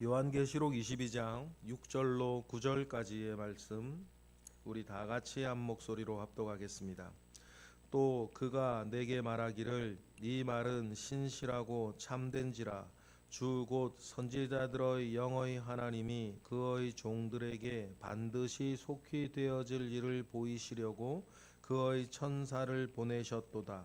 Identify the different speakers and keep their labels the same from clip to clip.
Speaker 1: 요한계시록 22장 6절로 9절까지의 말씀 우리 다 같이 한 목소리로 합독하겠습니다. 또 그가 내게 말하기를 이 말은 신실하고 참된지라 주 곧 선지자들의 영의 하나님이 그의 종들에게 반드시 속히 되어질 일을 보이시려고 그의 천사를 보내셨도다.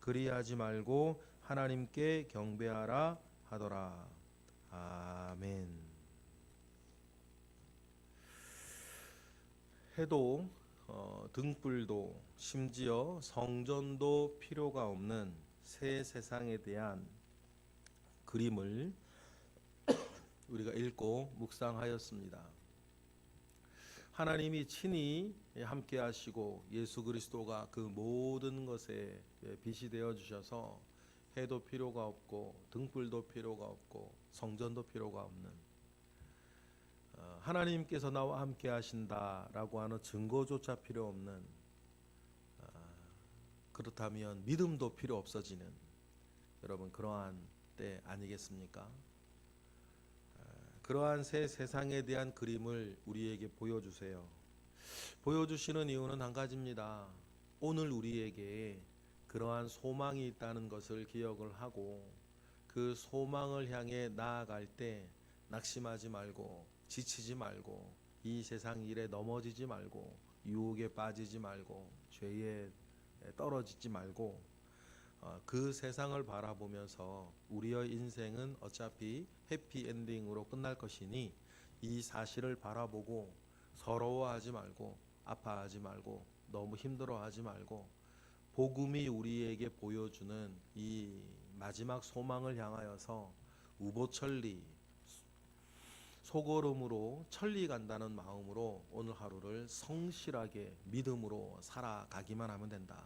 Speaker 1: 그리하지 말고 하나님께 경배하라 하더라. 아멘. 해도 어, 등불도 심지어 성전도 필요가 없는 새 세상에 대한 그림을 우리가 읽고 묵상하였습니다. 하나님이 친히 함께 하시고 예수 그리스도가 그 모든 것에 빛이 되어 주셔서 해도 필요가 없고 등불도 필요가 없고 성전도 필요가 없는 어, 하나님께서 나와 함께 하신다라고 하는 증거조차 필요 없는 어, 그렇다면 믿음도 필요 없어지는 여러분 그러한 때 아니겠습니까? 그러한 새 세상에 대한 그림을 우리에게 보여주세요. 보여주시는 이유는 한 가지입니다. 오늘 우리에게 그러한 소망이 있다는 것을 기억을 하고 그 소망을 향해 나아갈 때 낙심하지 말고 지치지 말고 이 세상 일에 넘어지지 말고 유혹에 빠지지 말고 죄에 떨어지지 말고 어, 그 세상을 바라보면서 우리의 인생은 어차피 해피 엔딩으로 끝날 것이니 이 사실을 바라보고 서러워하지 말고 아파하지 말고 너무 힘들어하지 말고 복음이 우리에게 보여주는 이 마지막 소망을 향하여서 우보천리 소걸음으로 천리 간다는 마음으로 오늘 하루를 성실하게 믿음으로 살아가기만 하면 된다.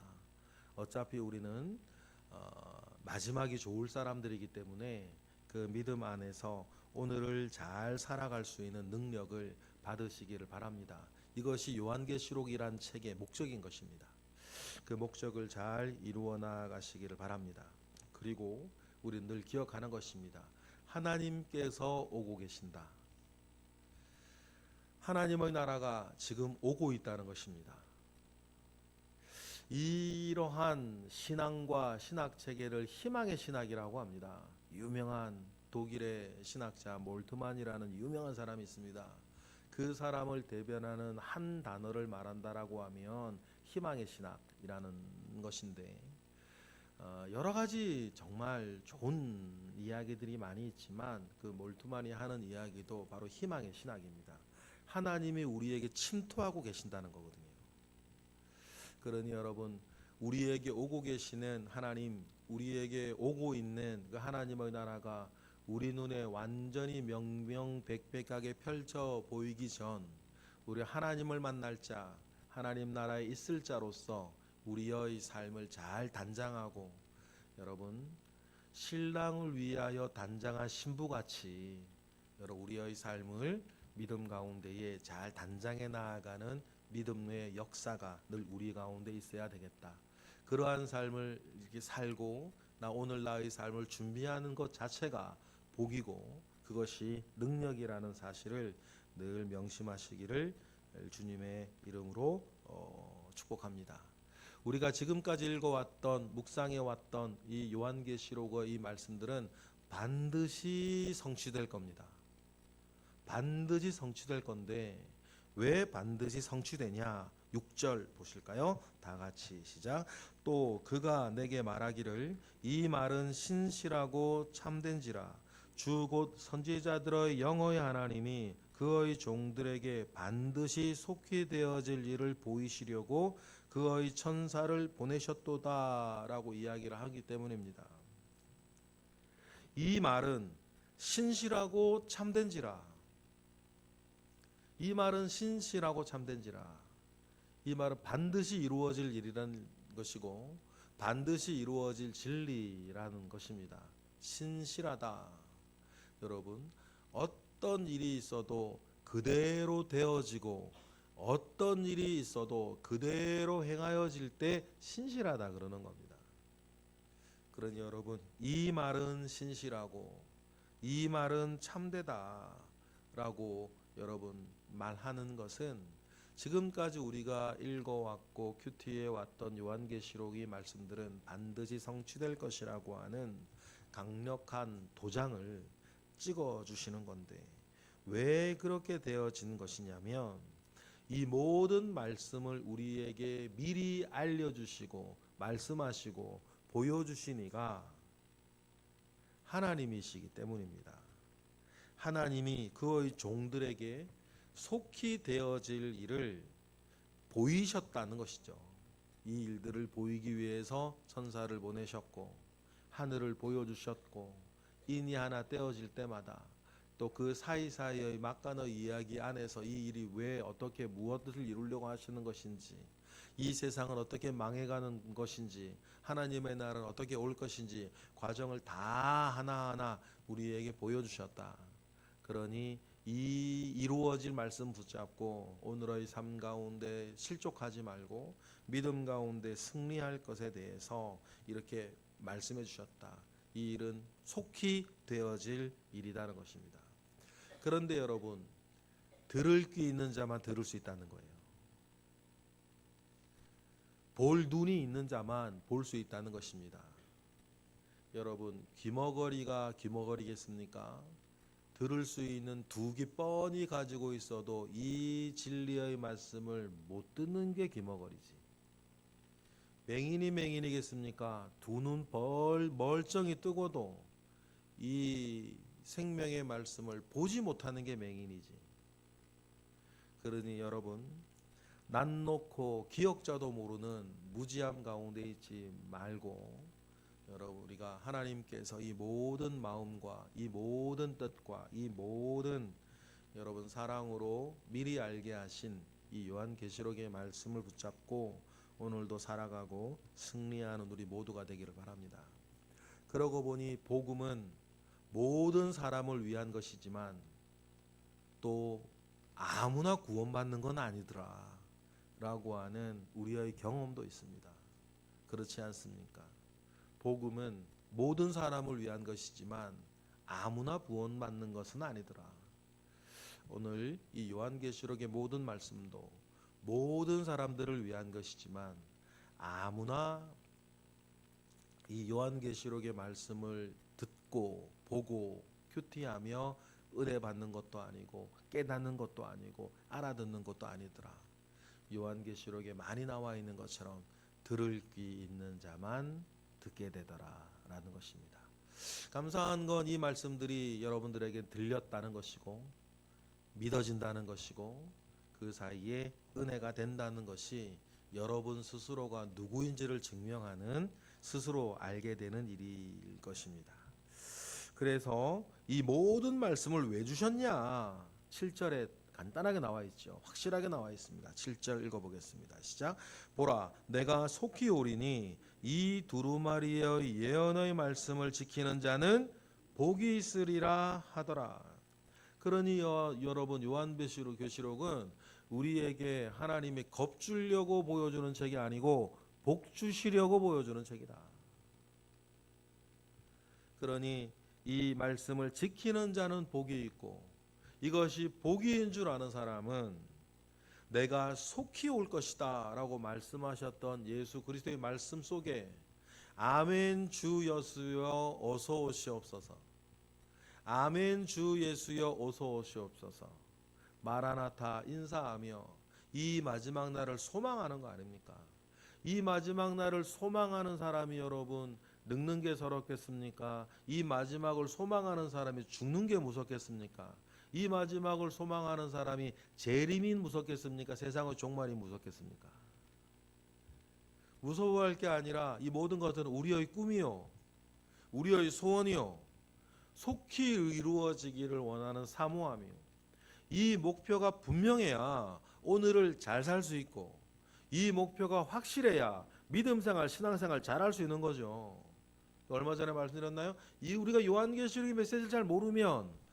Speaker 1: 어차피 우리는 어, 마지막이 좋을 사람들이기 때문에 그 믿음 안에서 오늘을 잘 살아갈 수 있는 능력을 받으시기를 바랍니다. 이것이 요한계시록이란 책의 목적인 것입니다. 그 목적을 잘 이루어 나가시기를 바랍니다. 그리고 우리 늘 기억하는 것입니다. 하나님께서 오고 계신다. 하나님의 나라가 지금 오고 있다는 것입니다. 이러한 신앙과 신학 체계를 희망의 신학이라고 합니다. 유명한 독일의 신학자 몰트만이라는 유명한 사람이 있습니다. 그 사람을 대변하는 한 단어를 말한다라고 하면 희망의 신학이라는 것인데 어, 여러 가지 정말 좋은 이야기들이 많이 있지만 그 몰트만이 하는 이야기도 바로 희망의 신학입니다. 하나님이 우리에게 침투하고 계신다는 거거든요. 그러니 여러분 우리에게 오고 계시는 하나님, 우리에게 오고 있는 그 하나님의 나라가 우리 눈에 완전히 명명백백하게 펼쳐 보이기 전 우리 하나님을 만날 자, 하나님 나라에 있을 자로서 우리의 삶을 잘 단장하고 여러분 신랑을 위하여 단장한 신부같이 여러분 우리의 삶을 믿음 가운데에 잘 단장해 나아가는 믿음의 역사가 늘 우리 가운데 있어야 되겠다. 그러한 삶을 이렇게 살고 나 오늘 나의 삶을 준비하는 것 자체가 복이고 그것이 능력이라는 사실을 늘 명심하시기를 주님의 이름으로 어, 축복합니다. 우리가 지금까지 읽어왔던 묵상해 왔던 이 요한계시록의 이 말씀들은 반드시 성취될 겁니다. 반드시 성취될 건데 왜 반드시 성취되냐? 6절 보실까요? 다 같이 시작. 또 그가 내게 말하기를 이 말은 신실하고 참된지라 주 곧 선지자들의 영의 하나님이 그의 종들에게 반드시 속히 되어질 일을 보이시려고 그의 천사를 보내셨도다라고 이야기를 하기 때문입니다. 이 말은 신실하고 참된지라 이 말은 신실하고 참된지라 이 말은 반드시 이루어질 일이라는 것이고 반드시 이루어질 진리라는 것입니다. 신실하다. 여러분 어떤 일이 있어도 그대로 되어지고 어떤 일이 있어도 그대로 행하여질 때 신실하다 그러는 겁니다. 그러니 여러분 이 말은 신실하고 이 말은 참되다라고 여러분 말하는 것은 지금까지 우리가 읽어왔고 큐티에 왔던 요한계시록의 말씀들은 반드시 성취될 것이라고 하는 강력한 도장을 찍어 주시는 건데 왜 그렇게 되어진 것이냐면 이 모든 말씀을 우리에게 미리 알려주시고 말씀하시고 보여주신 이가 하나님이시기 때문입니다. 하나님이 그의 종들에게 속히 되어질 일을 보이셨다는 것이죠. 이 일들을 보이기 위해서 천사를 보내셨고 하늘을 보여주셨고 인이 하나 떼어질 때마다 또 그 사이사이의 막간의 이야기 안에서 이 일이 왜 어떻게 무엇을 이루려고 하시는 것인지 이 세상은 어떻게 망해가는 것인지 하나님의 나라는 어떻게 올 것인지 과정을 다 하나하나 우리에게 보여주셨다. 그러니 이 이루어질 말씀 붙잡고 오늘의 삶 가운데 실족하지 말고 믿음 가운데 승리할 것에 대해서 이렇게 말씀해 주셨다. 이 일은 속히 되어질 일이라는 것입니다. 그런데 여러분 들을 귀 있는 자만 들을 수 있다는 거예요. 볼 눈이 있는 자만 볼 수 있다는 것입니다. 여러분 귀머거리가 귀머거리겠습니까? 들을 수 있는 두귀 뻔히 가지고 있어도 이 진리의 말씀을 못 듣는 게 귀머거리지. 맹인이 맹인이겠습니까? 두눈벌 멀쩡히 뜨고도 이 생명의 말씀을 보지 못하는 게 맹인이지. 그러니 여러분 난 놓고 기억자도 모르는 무지함 가운데 있지 말고 여러분 우리가 하나님께서 이 모든 마음과 이 모든 뜻과 이 모든 여러분 사랑으로 미리 알게 하신 이 요한계시록의 말씀을 붙잡고 오늘도 살아가고 승리하는 우리 모두가 되기를 바랍니다. 그러고 보니 복음은 모든 사람을 위한 것이지만 또 아무나 구원받는 건 아니더라 라고 하는 우리의 경험도 있습니다. 그렇지 않습니까? 복음은 모든 사람을 위한 것이지만 아무나 구원받는 것은 아니더라. 오늘 이 요한계시록의 모든 말씀도 모든 사람들을 위한 것이지만 아무나 이 요한계시록의 말씀을 듣고 보고 큐티하며 은혜 받는 것도 아니고 깨닫는 것도 아니고 알아듣는 것도 아니더라. 요한계시록에 많이 나와 있는 것처럼 들을 귀 있는 자만 듣게 되더라라는 것입니다. 감사한 건 이 말씀들이 여러분들에게 들렸다는 것이고 믿어진다는 것이고 그 사이에 은혜가 된다는 것이 여러분 스스로가 누구인지를 증명하는 스스로 알게 되는 일일 것입니다. 그래서 이 모든 말씀을 왜 주셨냐? 7절에 간단하게 나와 있죠. 확실하게 나와 있습니다. 7절 읽어보겠습니다. 시작. 보라, 내가 속히 오리니 이 두루마리의 예언의 말씀을 지키는 자는 복이 있으리라 하더라. 그러니 여, 여러분 요한계시록 교시록은 우리에게 하나님이 겁 주려고 보여주는 책이 아니고 복 주시려고 보여주는 책이다. 그러니 이 말씀을 지키는 자는 복이 있고 이것이 복이인 줄 아는 사람은 내가 속히 올 것이다라고 말씀하셨던 예수 그리스도의 말씀 속에 아멘 주 예수여 어서 오시옵소서. 아멘 주 예수여 어서 오시옵소서. 마라나타 인사하며 이 마지막 날을 소망하는 거 아닙니까? 이 마지막 날을 소망하는 사람이 여러분 늙는 게 서럽겠습니까? 이 마지막을 소망하는 사람이 죽는 게 무섭겠습니까? 이 마지막을 소망하는 사람이 재림이 무섭겠습니까? 세상의 종말이 무섭겠습니까? 무서워할 게 아니라 이 모든 것은 우리의 꿈이요. 우리의 소원이요. 속히 이루어지기를 원하는 사모함이요. 이 목표가 분명해야 오늘을 잘 살 수 있고 이 목표가 확실해야 믿음 생활, 신앙 생활 잘할 수 있는 거죠. 얼마 전에 말씀드렸나요? 이 우리가 요한계시록의 메시지를 잘 모르면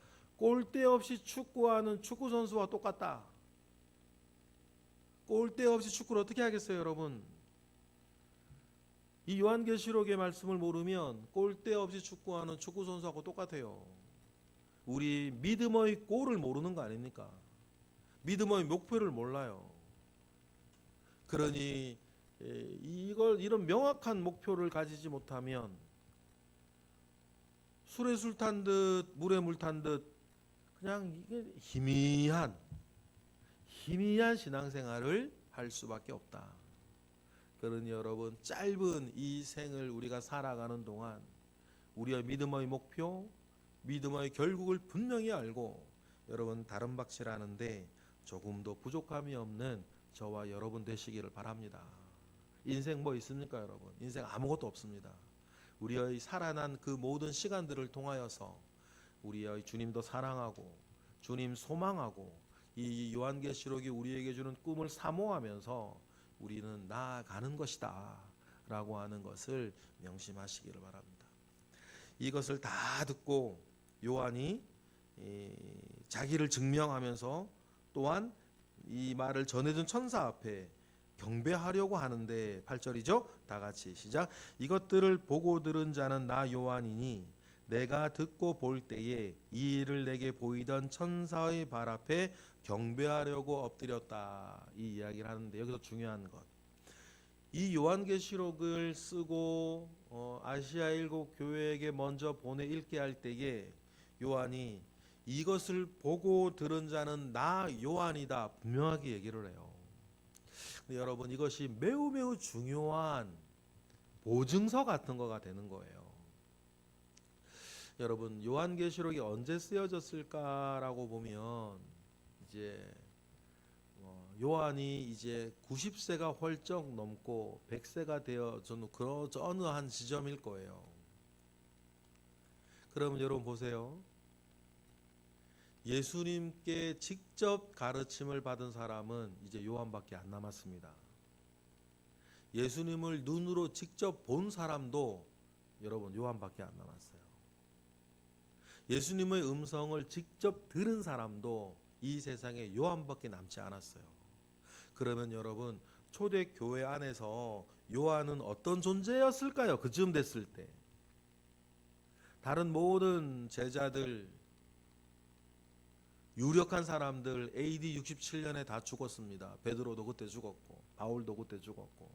Speaker 1: 꼴대 없이 축구하는 축구 선수와 똑같다. 꼴대 없이 축구를 어떻게 하겠어요, 여러분? 이 요한계시록의 말씀을 모르면 꼴대 없이 축구하는 축구 선수하고 똑같아요. 우리 믿음의 골을 모르는 거 아닙니까? 믿음의 목표를 몰라요. 그러니 에, 이걸 이런 명확한 목표를 가지지 못하면 술에 술 탄 듯 물에 물 탄 듯 그냥 이게 희미한 희미한 신앙생활을 할 수밖에 없다. 그러니 여러분 짧은 이 생을 우리가 살아가는 동안 우리의 믿음의 목표, 믿음의 결국을 분명히 알고 여러분 다른 박씨라는데 조금도 부족함이 없는 저와 여러분 되시기를 바랍니다. 인생 뭐 있습니까, 여러분? 인생 아무것도 없습니다. 우리의 살아난 그 모든 시간들을 통하여서 우리의 주님도 사랑하고 주님 소망하고 이 요한계시록이 우리에게 주는 꿈을 사모하면서 우리는 나아가는 것이다 라고 하는 것을 명심하시기를 바랍니다. 이것을 다 듣고 요한이 이, 자기를 증명하면서 또한 이 말을 전해준 천사 앞에 경배하려고 하는데 8절이죠. 다 같이 시작. 이것들을 보고 들은 자는 나 요한이니 내가 듣고 볼 때에 이 일을 내게 보이던 천사의 발 앞에 경배하려고 엎드렸다. 이 이야기를 하는데 여기서 중요한 것. 이 요한계시록을 쓰고 어, 아시아 일곱 교회에게 먼저 보내 읽게 할 때에 요한이 이것을 보고 들은 자는 나 요한이다 분명하게 얘기를 해요. 여러분 이것이 매우 매우 중요한 보증서 같은 거가 되는 거예요. 여러분 요한계시록이 언제 쓰여졌을까라고 보면 이제 어, 요한이 이제 90세가 헐쩍 넘고 100세가 되어 저는 그러 어느 한 지점일 거예요. 그러면 여러분 보세요. 예수님께 직접 가르침을 받은 사람은 이제 요한밖에 안 남았습니다. 예수님을 눈으로 직접 본 사람도 여러분 요한밖에 안 남았어요. 예수님의 음성을 직접 들은 사람도 이 세상에 요한밖에 남지 않았어요. 그러면 여러분 초대 교회 안에서 요한은 어떤 존재였을까요? 그쯤 됐을 때 다른 모든 제자들 유력한 사람들 AD 67년에 다 죽었습니다. 베드로도 그때 죽었고 바울도 그때 죽었고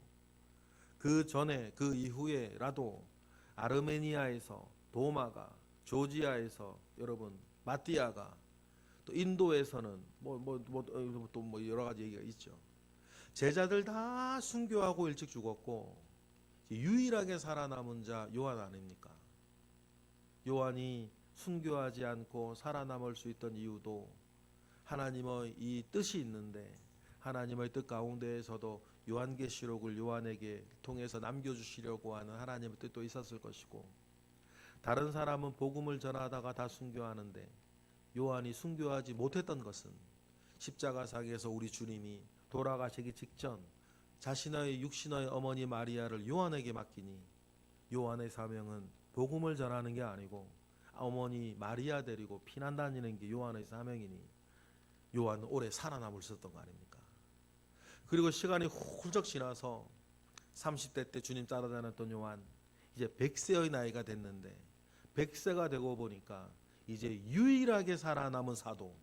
Speaker 1: 그 전에 그 이후에라도 아르메니아에서 도마가 조지아에서 여러분 마띠아가 또 인도에서는 뭐뭐뭐또뭐 여러 가지 얘기가 있죠. 제자들 다 순교하고 일찍 죽었고 유일하게 살아남은 자 요한 아닙니까? 요한이 순교하지 않고 살아남을 수 있던 이유도 하나님의 이 뜻이 있는데 하나님의 뜻 가운데에서도 요한계시록을 요한에게 통해서 남겨주시려고 하는 하나님의 뜻도 있었을 것이고 다른 사람은 복음을 전하다가 다 순교하는데 요한이 순교하지 못했던 것은 십자가상에서 우리 주님이 돌아가시기 직전 자신의 육신의 어머니 마리아를 요한에게 맡기니 요한의 사명은 복음을 전하는 게 아니고 어머니 마리아 데리고 피난 다니는 게 요한의 사명이니 요한 오래 살아남을 수 있었던 거 아닙니까? 그리고 시간이 훌쩍 지나서 30대 때 주님 따라다녔던 요한 이제 100세의 나이가 됐는데 100세가 되고 보니까 이제 유일하게 살아남은 사도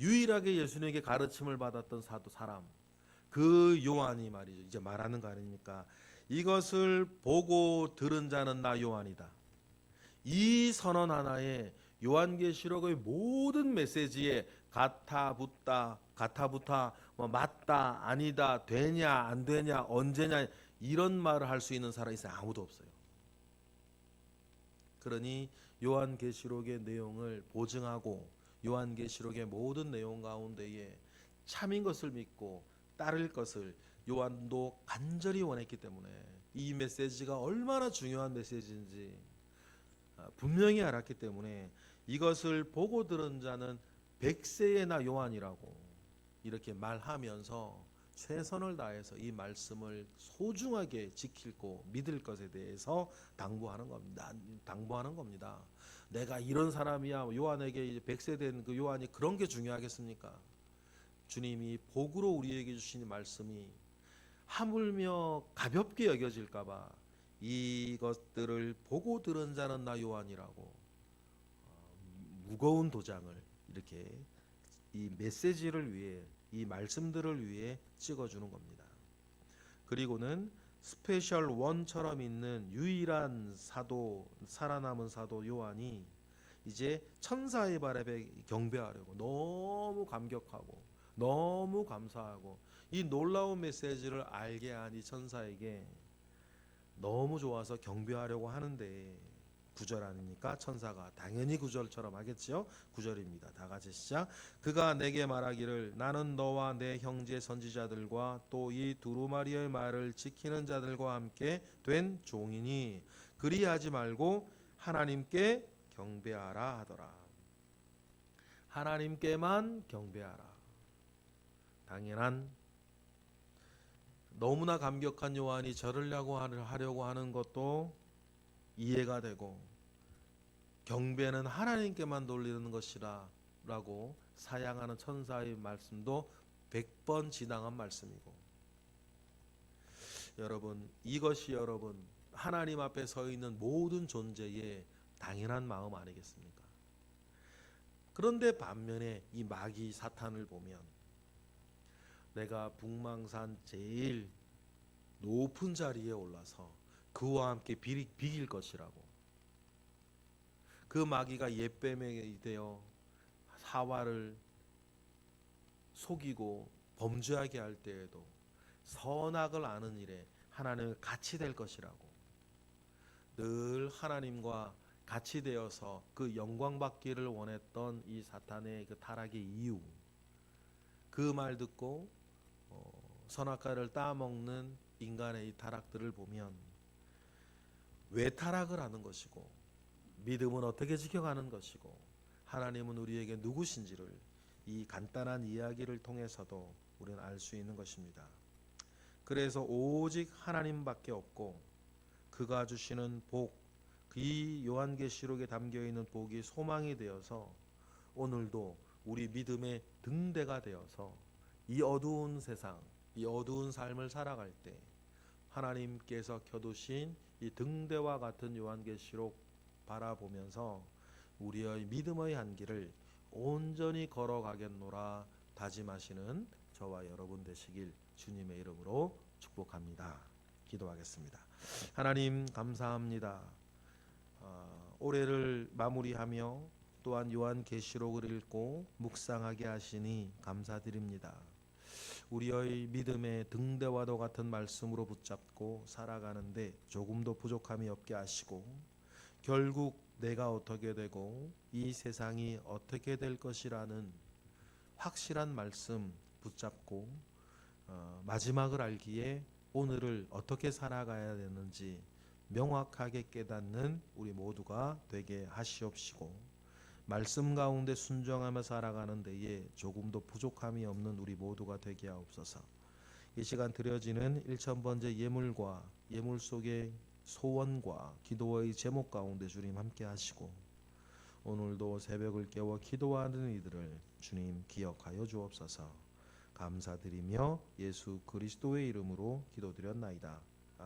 Speaker 1: 유일하게 예수님에게 가르침을 받았던 사도 사람 그 요한이 말이죠. 이제 말하는 거 아닙니까? 이것을 보고 들은 자는 나 요한이다. 이 선언 하나에 요한계시록의 모든 메시지에 같아 붙다 같아 붙다 뭐 맞다 아니다 되냐 안 되냐 언제냐 이런 말을 할 수 있는 사람이 있어요 아무도 없어요 그러니 요한계시록의 내용을 보증하고 요한계시록의 모든 내용 가운데에 참인 것을 믿고 따를 것을 요한도 간절히 원했기 때문에 이 메시지가 얼마나 중요한 메시지인지 아, 분명히 알았기 때문에 이것을 보고 들은 자는 백세의 나 요한이라고 이렇게 말하면서 최선을 다해서 이 말씀을 소중하게 지킬고 믿을 것에 대해서 당부하는 겁니다. 당부하는 겁니다. 내가 이런 사람이야. 요한에게 백세된 그 요한이 그런 게 중요하겠습니까? 주님이 복으로 우리에게 주신 말씀이 하물며 가볍게 여겨질까봐 이것들을 보고 들은 자는 나 요한이라고 어, 무거운 도장을 이렇게 이 메시지를 위해 이 말씀들을 위해 찍어주는 겁니다. 그리고는 스페셜 원처럼 있는 유일한 사도 살아남은 사도 요한이 이제 천사의 바람에 경배하려고 너무 감격하고 너무 감사하고 이 놀라운 메시지를 알게 한 이 천사에게 너무 좋아서 경배하려고 하는데 구절 아닙니까? 천사가 당연히 구절처럼 하겠지요. 구절입니다. 다 같이 시작. 그가 내게 말하기를 나는 너와 내 형제 선지자들과 또 이 두루마리의 말을 지키는 자들과 함께 된 종이니 그리하지 말고 하나님께 경배하라 하더라. 하나님께만 경배하라. 당연한 너무나 감격한 요한이 저르려고 하려고 하는 것도 이해가 되고 경배는 하나님께만 돌리는 것이라 라고 사양하는 천사의 말씀도 100번 지당한 말씀이고 여러분 이것이 여러분 하나님 앞에 서 있는 모든 존재의 당연한 마음 아니겠습니까? 그런데 반면에 이 마귀 사탄을 보면 내가 북망산 제일 높은 자리에 올라서 그와 함께 비, 비길 것이라고. 그 마귀가 옛뱀에 되어 사화를 속이고 범죄하게 할 때에도 선악을 아는 일에 하나님을 같이 될 것이라고. 늘 하나님과 같이 되어서 그 영광 받기를 원했던 이 사탄의 그 타락의 이유. 그 말 듣고 어, 선악과를 따먹는 인간의 이 타락들을 보면 왜 타락을 하는 것이고 믿음은 어떻게 지켜가는 것이고 하나님은 우리에게 누구신지를 이 간단한 이야기를 통해서도 우리는 알 수 있는 것입니다. 그래서 오직 하나님밖에 없고 그가 주시는 복, 이 요한계시록에 담겨 있는 복이 소망이 되어서 오늘도 우리 믿음의 등대가 되어서 이 어두운 세상, 이 어두운 삶을 살아갈 때 하나님께서 켜두신 이 등대와 같은 요한계시록 바라보면서 우리의 믿음의 한 길을 온전히 걸어가겠노라 다짐하시는 저와 여러분 되시길 주님의 이름으로 축복합니다. 기도하겠습니다. 하나님 감사합니다. 어, 올해를 마무리하며 또한 요한계시록을 읽고 묵상하게 하시니 감사드립니다. 우리의 믿음의 등대와도 같은 말씀으로 붙잡고 살아가는데 조금도 부족함이 없게 하시고 결국 내가 어떻게 되고 이 세상이 어떻게 될 것이라는 확실한 말씀 붙잡고 어, 마지막을 알기에 오늘을 어떻게 살아가야 되는지 명확하게 깨닫는 우리 모두가 되게 하시옵시고 말씀 가운데 순종하며 살아가는 데에 조금도 부족함이 없는 우리 모두가 되게 하옵소서. 이 시간 드려지는 1천번째 예물과 예물 속의 소원과 기도의 제목 가운데 주님 함께 하시고 오늘도 새벽을 깨워 기도하는 이들을 주님 기억하여 주옵소서. 감사드리며 예수 그리스도의 이름으로 기도드렸나이다.